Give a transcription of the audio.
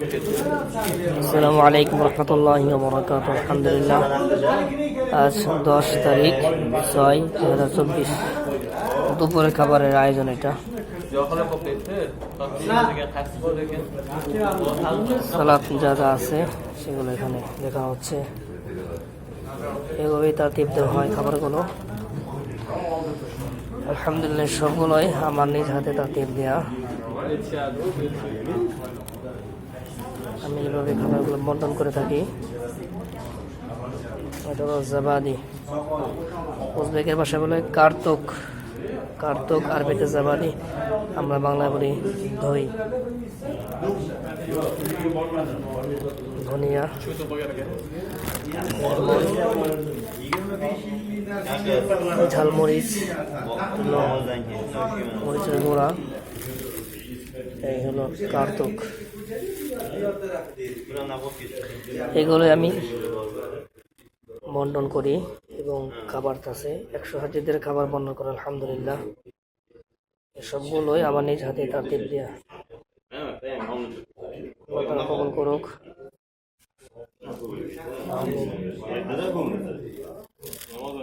আসসালামু আলাইকুম রহমতুল্লাহ বরকাত আলহামদুলিল্লাহ, আজ দশ তারিখ, ছয় দু হাজার চব্বিশ। দুপুরে খাবারের আয়োজন এটা। সালাদ যা আছে, সেগুলো এখানে দেখা হচ্ছে। এভাবেই তার তীব্র হয় খাবারগুলো। আলহামদুলিল্লাহ, সবগুলোই আমার নিজ হাতে তার তীপ দেওয়া আমি এইভাবে খাবারগুলো বন্টন করে থাকি। এটা হলো জাবাদি। উজবেকের ভাষা বলে কার্তক। কার্তক আরবিতে জাবাদি। আমরা বাংলায় বলি দই ধনিয়া। ঝালমরিচ। মরিচের গুঁড়া। এই হলো কার্তক। এগুলো আমি বন্টন করি এবং খাবার কাছে একশো হাজিদের খাবার বন্টন করে আলহামদুলিল্লাহ। এসবগুলোই আমার নিজ হাতে তার দিয়া। কবল করুক।